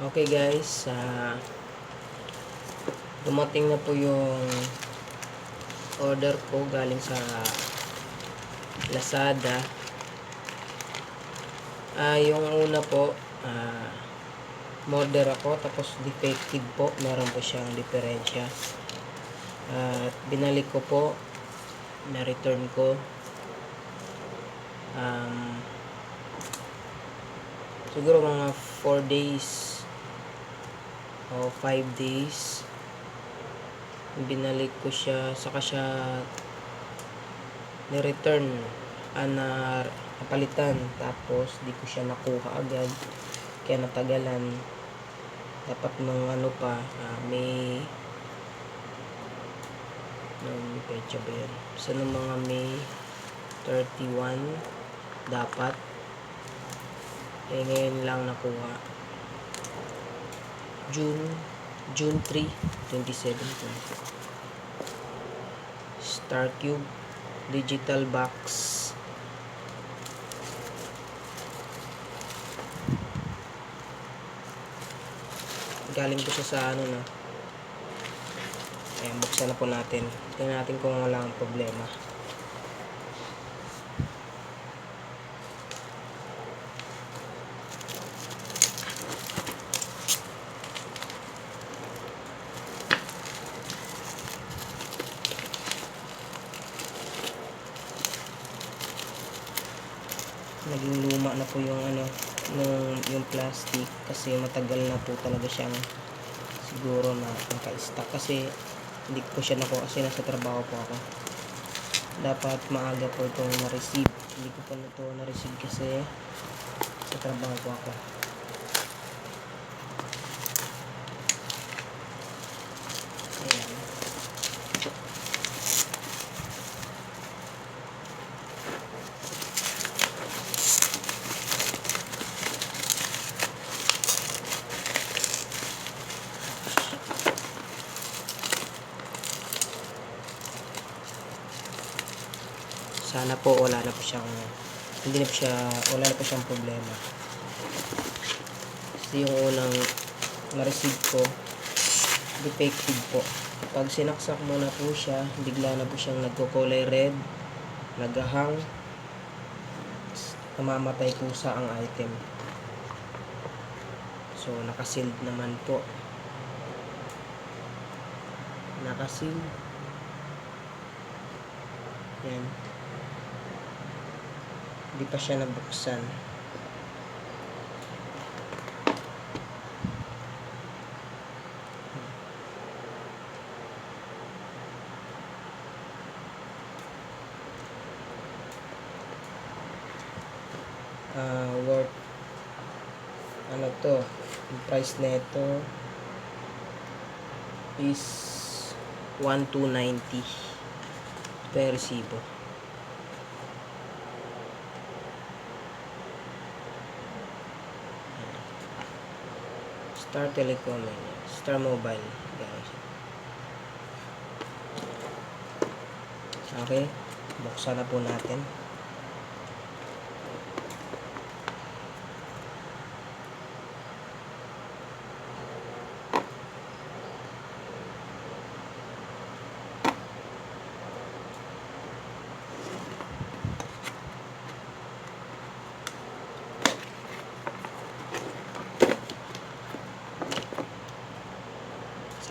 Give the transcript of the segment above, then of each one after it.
Okay guys, ah dumating na po yung order ko galing sa Lazada. Ah, yung una po, ah order ako tapos defective po, meron po siyang diferensya. At binalik ko po, na-return ko. Um, siguro mga 4 days o 5 days. Binalik ko siya saka siya ni-return ah, na napalitan. Tapos di ko siya nakuha agad. Kaya natagalan. Dapat nung ano pa ah, may nung pecha ba yan sa nung mga may 31 dapat. Eh ngayon lang nakuha June June 3 2017 Star Cube digital box galing ko siya sa ano na Ayan, buksan na po natin. Tingnan natin kung wala ang problema. Naging luma na po yung ano, nung, yung plastic kasi matagal na po talaga siyang siguro na naka-stack kasi hindi ko siya nakuha kasi nasa trabaho po ako. Dapat maaga po itong na-receive hindi ko po na ito na-receive kasi sa trabaho po ako ayan sana po wala na po siyang hindi na po siya wala na po siyang problema. Kasi yung unang na-receive ko defective po. Pag sinaksak mo na po siya bigla na po siyang nagkukulay red nagahang namamatay pusa ang item. So nakasealed naman po. Nakasealed. Yan hindi pa siya nabuksan. Ah, worth ano to yung price nito is 1290 per resibo Star Telecom yan. Star Mobile. Guys okay buksan na po natin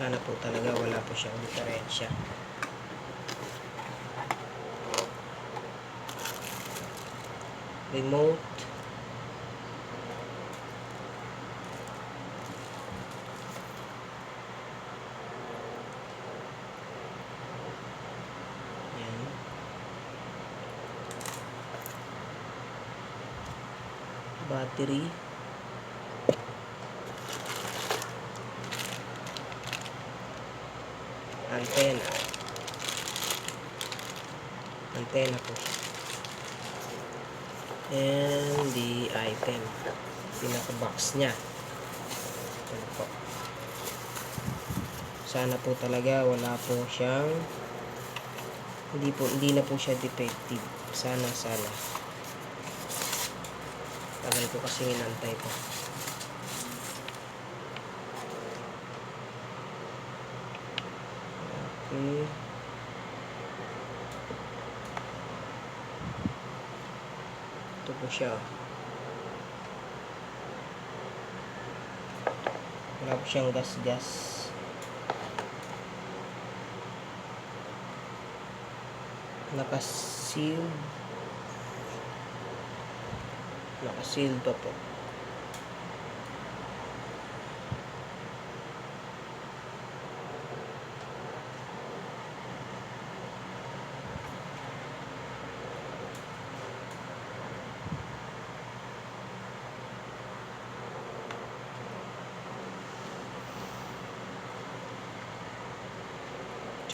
sana po talaga wala po siyang diferensya. Remote. Yan. battery antenna antenna po and the item. Pinaka box nya Yan po. Sana po talaga wala po siyang hindi po hindi na po siya defective. Sana sana. Tagal ko kasi inantay ko Okay. Ito po siya. Wala po siyang gas-gas. Nakasil. Nakasil pa po.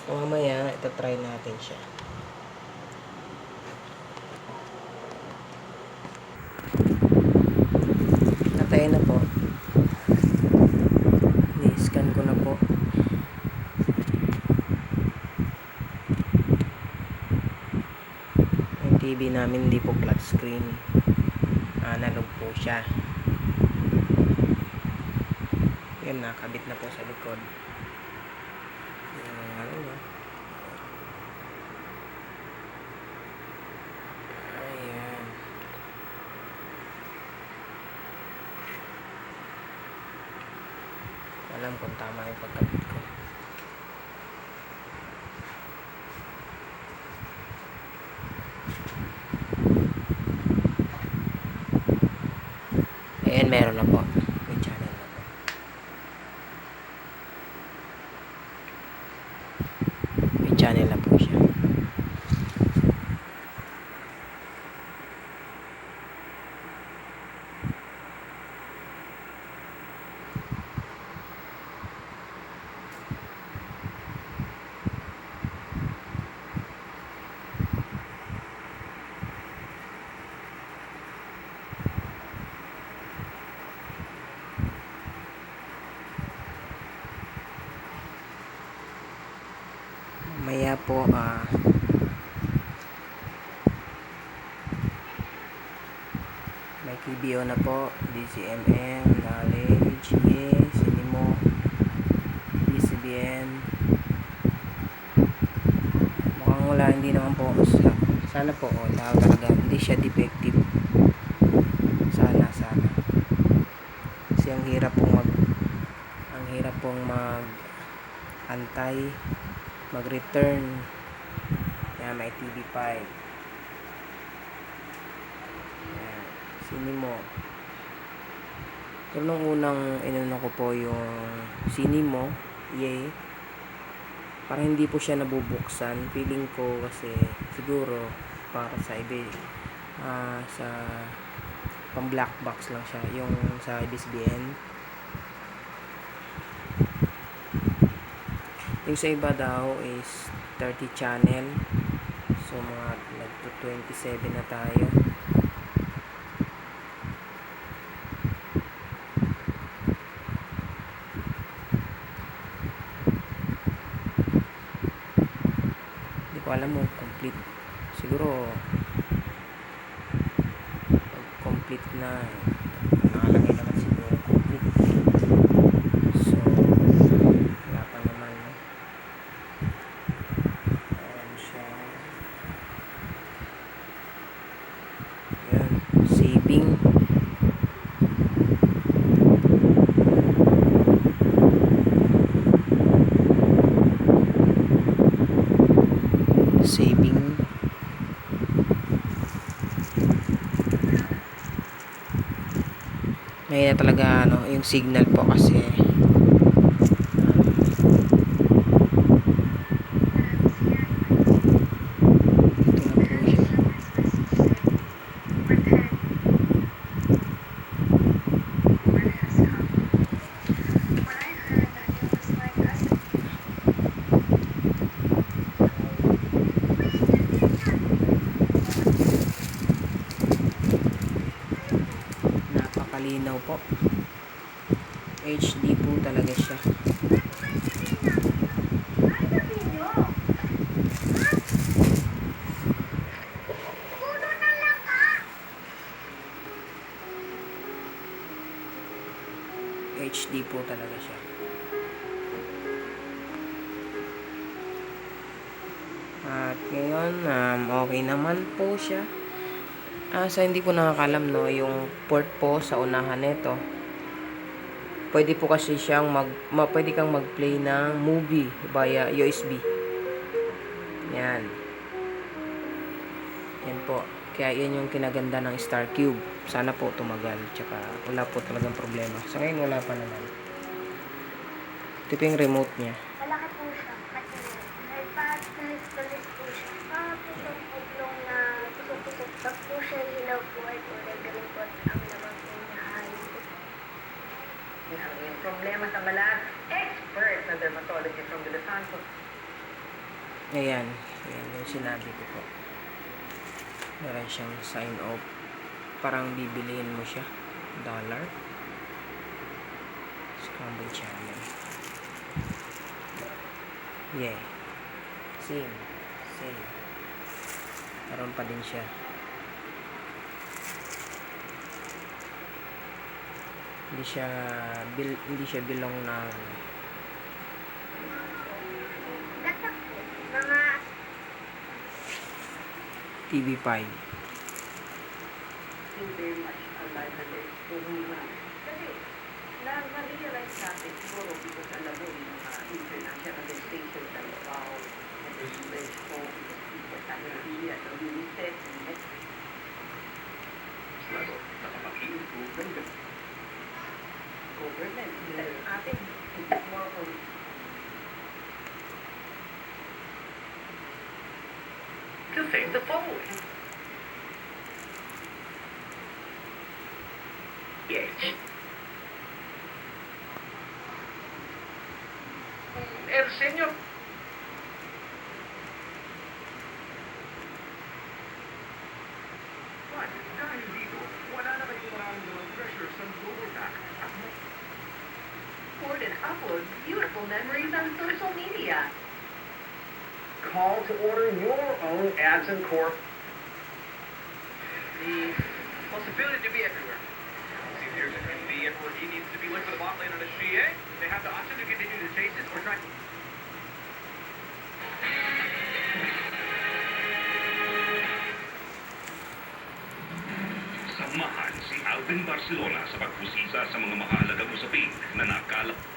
Tsaka mamaya, itatry natin siya. Natay na po. I-scan ko na po. Yung TV namin hindi po flat screen. Analog po siya. Yun, nakabit na po sa likod. Yung ano niya. Ayan. Alam kung tama yung pagkabit ko. Ayan, meron na po. May channel na po. May channel na po siya. Ah, may KBO na po, DCMM, Knowledge, yes, Sinimo, DCBN. Mukhang wala, hindi naman po. Sa, sana po, wala talaga. Hindi siya defective. Sana, sana. Kasi ang hirap pong mag, ang hirap pong mag, antay, mag-return. Yan, may TV5. Yan, Sinimo. Pero nung unang inano ko po yung Sinimo, yay. Parang hindi po siya nabubuksan. Feeling ko kasi siguro para sa iba ah, sa pang black box lang siya. Yung sa IBSBN. Yung sa iba daw is 30 channel. So mga nagto 27 na tayo. Hindi ko alam mo complete. Siguro complete na nakalagay naman siguro complete. So wala pa naman. no? Ayan siya. Ayan. Saving. Saving. Ngayon talaga ano, yung signal po kasi. Napakalinaw po. HD po talaga siya. HD po talaga siya. At ngayon, um, okay naman po siya. Ah, sa hindi ko nakakalam, no, yung port po sa unahan nito. Pwede po kasi siyang mag, ma, pwede kang mag-play ng movie via USB. Yan. Yan po. Kaya yan yung kinaganda ng Star Cube. Sana po tumagal. Tsaka wala po talagang problema. Sa ngayon wala pa naman. Ito yung remote niya. Malaki po siya. Kasi nagpa-tulis-tulis po siya. Mga pusok-puklong na pusok-pusok. Pag po siya hilaw po ay kulay green po. Ang laman po niya ay Ang iyong problema sa balat, expert na dermatologist from the Santos. Ayan. Ayan yung sinabi ko po. Meron siyang sign off. Parang bibiliin mo siya. Dollar. Scramble channel. Yeah. Same. Same. Meron pa din siya. Hindi siya bil, hindi siya bilong ng gatak po. Mga TV5. Feel very much na. Kasi, na-realize natin, siguro, because alam mo, yung mga international stations ng wow, and the US home, people sa Korea, so really set, Lalo, nakapag-improve ng government, sila yung atin, it's more on the phone. Yes. El señor. Call to order your own ads and core. the possibility to be everywhere. See, there's a the Edward he needs to be looking for the bot lane on a Shie. They have the option to continue to chase it or try. Samahan si Alvin Barcelona sa pagpusisa sa mga mahalagang usapin na nakala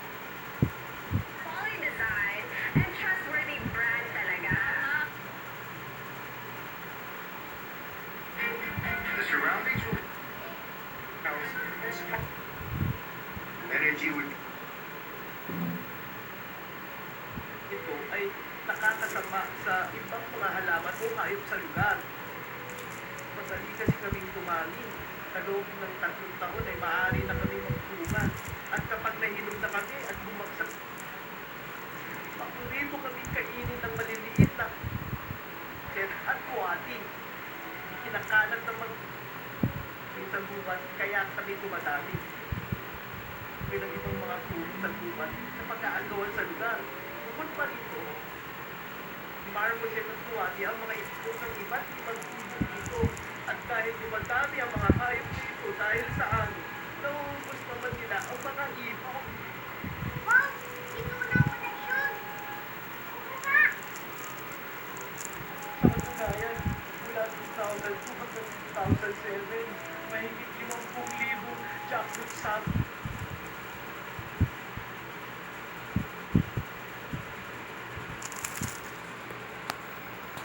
dumadami ang mga hayop dito dahil sa amin. Nauubos naman nila ang mga ibon. Mom, pinunaw na yun! Diba? Bumaba! Sa katunayan, mula 2002 hanggang 2007, mahigit 50,000 jackfruit samples